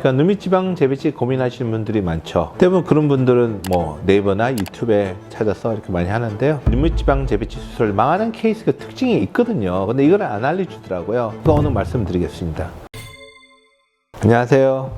그러니까 누미지방 재배치 고민하시는 분들이 많죠. 대부분 그런 분들은 뭐 네이버나 유튜브에 찾아서 이렇게 많이 하는데요. 누미지방 재배치 수술 망하는 케이스가 특징이 있거든요. 근데 이걸 안 알려주더라고요. 그거 오늘 말씀드리겠습니다. 안녕하세요.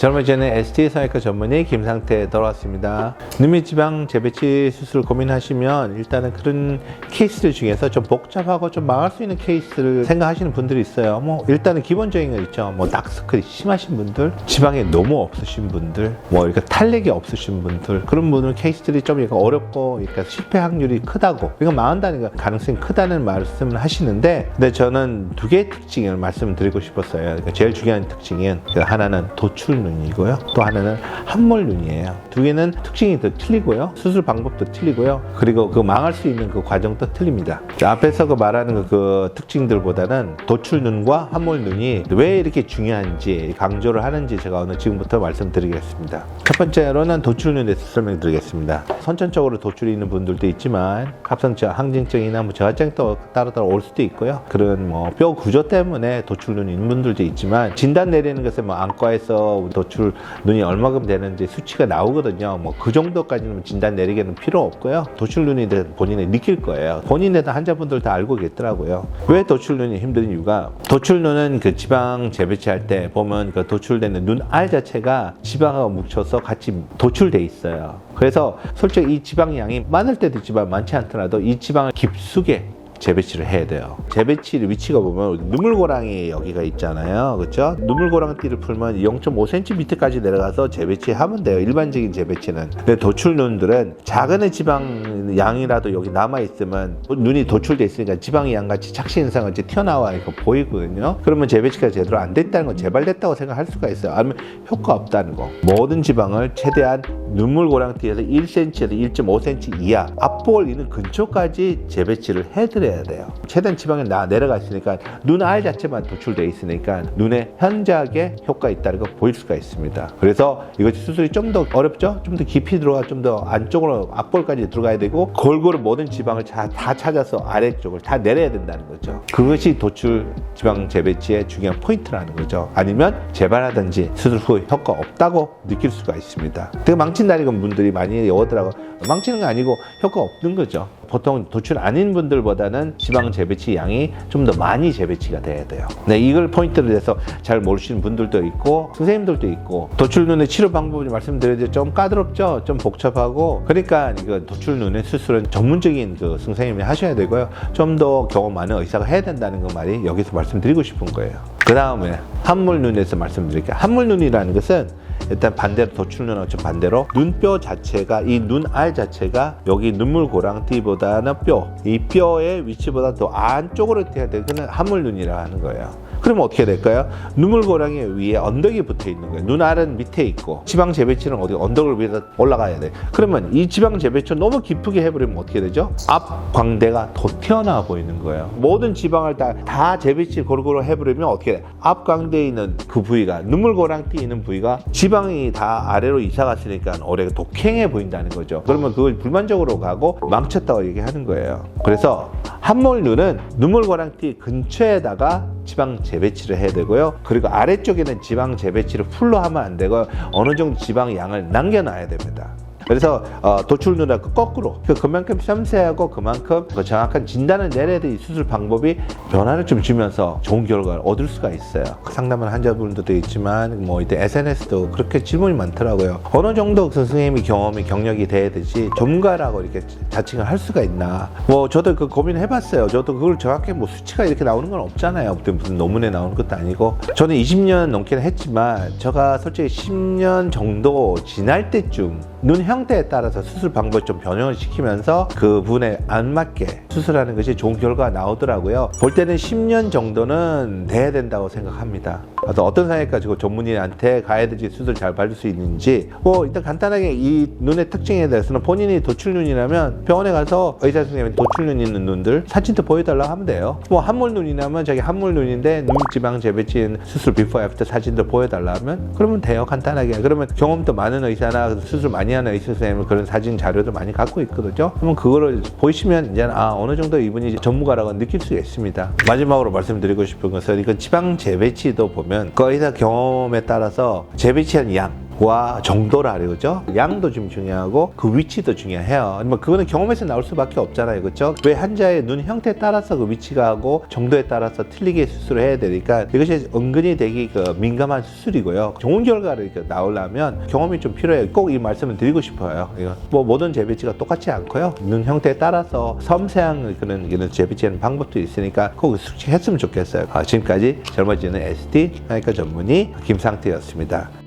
젊은 전에 ST 성형외과 전문의 김상태 돌아왔습니다. 누미지방 재배치 수술 고민하시면 일단은 그런 케이스들 중에서 좀 복잡하고 좀 망할 수 있는 케이스를 생각하시는 분들이 있어요. 뭐 일단은 기본적인 거 있죠. 뭐 다크서클이 심하신 분들, 지방이 너무 없으신 분들, 뭐 이렇게 탄력이 없으신 분들 그런 분들 케이스들이 좀 어렵고 이렇게 실패 확률이 크다고 이거 망한다는 거 가능성이 크다는 말씀을 하시는데 근데 저는 두 개의 특징을 말씀드리고 싶었어요. 그러니까 제일 중요한 특징은 그 하나는 도출 눈이고요. 또 하나는 함몰 눈이에요. 두 개는 특징이 더 틀리고요. 수술 방법도 틀리고요. 그리고 그 망할 수 있는 그 과정도 틀립니다. 자, 앞에서 그 말하는 그, 그 특징들보다는 도출 눈과 함몰 눈이 왜 이렇게 중요한지 강조를 하는지 제가 오늘 지금부터 말씀드리겠습니다. 첫 번째로는 도출 눈에 대해서 설명드리겠습니다. 선천적으로 도출이 있는 분들도 있지만 합성증, 항진증이나 뭐 저하증 또 따로 따로 올 수도 있고요. 그런 뭐 뼈 구조 때문에 도출 눈이 있는 분들도 있지만 진단 내리는 것은 뭐 안과에서 도출 눈이 얼마큼 되는지 수치가 나오거든요. 뭐 그 정도까지는 진단 내리기는 필요 없고요. 도출 눈이 본인이 느낄 거예요. 본인에도 환자분들 다 알고 계시더라고요. 왜 도출 눈이 힘든 이유가 도출 눈은 그 지방 재배치할 때 보면 그 도출되는 눈 알 자체가 지방하고 뭉쳐서 같이 도출돼 있어요. 그래서 솔직히 이 지방 양이 많을 때도 있지만 많지 않더라도 이 지방을 깊숙이 재배치를 해야 돼요. 재배치 위치가 보면 눈물고랑이 여기가 있잖아요. 그렇죠? 눈물고랑띠를 풀면 0.5cm 밑에까지 내려가서 재배치하면 돼요. 일반적인 재배치는. 근데 도출눈들은 작은 지방 양이라도 여기 남아 있으면 눈이 도출돼 있으니까 지방의 양같이 착시 현상이 이제 튀어나와 이거 보이거든요. 그러면 재배치가 제대로 안 됐다는 건 재발됐다고 생각할 수가 있어요. 아니면 효과 없다는 거. 모든 지방을 최대한 눈물고랑띠에서 1cm에서 1.5cm 이하 앞볼 있는 근처까지 재배치를 해드려 야 돼요. 최대한 지방이 나 내려가 있으니까 눈 알 자체만 도출돼 있으니까 눈에 현저하게 효과 있다는 거 보일 수가 있습니다. 그래서 이것이 수술이 좀 더 어렵죠? 좀 더 깊이 들어가 좀 더 안쪽으로 앞볼까지 들어가야 되고 골고루 모든 지방을 다, 다 찾아서 아래쪽을 다 내려야 된다는 거죠. 그것이 도출 지방 재배치의 중요한 포인트라는 거죠. 아니면 재발하든지 수술 후 효과 없다고 느낄 수가 있습니다. 되게 망친다는 분들이 많이 오더라고. 망치는 거 아니고 효과 없는 거죠. 보통 도출 아닌 분들보다 는 지방 재배치 양이 좀 더 많이 재배치가 돼야 돼요. 네, 이걸 포인트를 해서 잘 모르시는 분들도 있고 선생님들도 있고 도출 눈의 치료 방법을 말씀드려도 좀 까다롭죠, 좀 복잡하고 그러니까 이거 도출 눈의 수술은 전문적인 그 선생님이 하셔야 되고요. 좀 더 경험 많은 의사가 해야 된다는 거 말이 여기서 말씀드리고 싶은 거예요. 그 다음에 한물 눈에서 말씀드릴게요. 한물 눈이라는 것은 일단 반대로 도출눈하고 좀 반대로 눈뼈 자체가 이 눈 알 자체가 여기 눈물 고랑띠보다는 뼈 이 뼈의 위치보다 더 안쪽으로 돼야 돼 그는 함물눈이라 하는 거예요. 그러면 어떻게 될까요? 눈물고랑이 위에 언덕이 붙어 있는 거예요. 눈알은 밑에 있고 지방 재배치는 어디 언덕을 위에서 올라가야 돼. 그러면 이 지방 재배치 너무 깊게 해버리면 어떻게 되죠? 앞 광대가 더 튀어나와 보이는 거예요. 모든 지방을 다, 다 재배치 고루고루 해버리면 어떻게 돼? 앞 광대에 있는 그 부위가 눈물고랑 띠 있는 부위가 지방이 다 아래로 이사 갔으니까 올해가 독행해 보인다는 거죠. 그러면 그걸 불만족으로 가고 망쳤다고 얘기하는 거예요. 그래서 함몰눈은 눈물고랑띠 근처에다가 지방 재배치를 해야 되고요. 그리고 아래쪽에는 지방 재배치를 풀로 하면 안 되고 어느 정도 지방 양을 남겨놔야 됩니다. 그래서 어, 도출 눈하고 거꾸로 그 그만큼 섬세하고 그만큼 그 정확한 진단을 내려야 될 수술 방법이 변화를 좀 주면서 좋은 결과를 얻을 수가 있어요. 상담하는 환자분들도 있지만 뭐 이때 SNS도 그렇게 질문이 많더라고요. 어느 정도 그 선생님이 경험이 경력이 돼야 되지 전문가라고 이렇게 자칭을 할 수가 있나? 뭐 저도 그 고민을 해봤어요. 저도 그걸 정확히 뭐 수치가 이렇게 나오는 건 없잖아요. 무슨 논문에 나오는 것도 아니고 저는 20년 넘게는 했지만 제가 솔직히 10년 정도 지날 때쯤 눈 형태에 따라서 수술 방법을 좀 변형을 시키면서 그 분에 안 맞게 수술하는 것이 좋은 결과가 나오더라고요. 볼 때는 10년 정도는 돼야 된다고 생각합니다. 그래서 어떤 상해과 지고 전문의한테 가야 될지 수술 잘 받을 수 있는지 뭐 일단 간단하게 이 눈의 특징에 대해서는 본인이 도출 눈이라면 병원에 가서 의사 선생님이 도출 눈 있는 눈들 사진 도 보여달라고 하면 돼요. 뭐 한물 눈이라면 자기 한물 눈인데 눈 지방 재배치 수술 비포 애프터 사진도 보여달라 하면 그러면 돼요 간단하게 그러면 경험도 많은 의사나 수술 많이 하는 의사 선생님은 그런 사진 자료도 많이 갖고 있거든요. 그러면 그거를 보시면 이제 아 어느 정도 이분이 전문가라고 느낄 수 있습니다. 마지막으로 말씀드리고 싶은 것은 이건 지방 재배치도 보면 거의 다 경험에 따라서 재배치한 양 과 정도를 알죠. 양도 좀 중요하고 그 위치도 중요해요. 뭐 그거는 경험에서 나올 수밖에 없잖아요, 그렇죠? 왜 환자의 눈 형태에 따라서 그 위치가 하고 정도에 따라서 틀리게 수술을 해야 되니까 이것이 은근히 되게 그 민감한 수술이고요. 좋은 결과를 나오려면 경험이 좀 필요해요. 꼭 이 말씀을 드리고 싶어요. 뭐 모든 재배치가 똑같지 않고요. 눈 형태에 따라서 섬세한 그런 재배치하는 방법도 있으니까 꼭 숙지했으면 좋겠어요. 아, 지금까지 젊어지는 ST 하니까 전문의 김상태였습니다.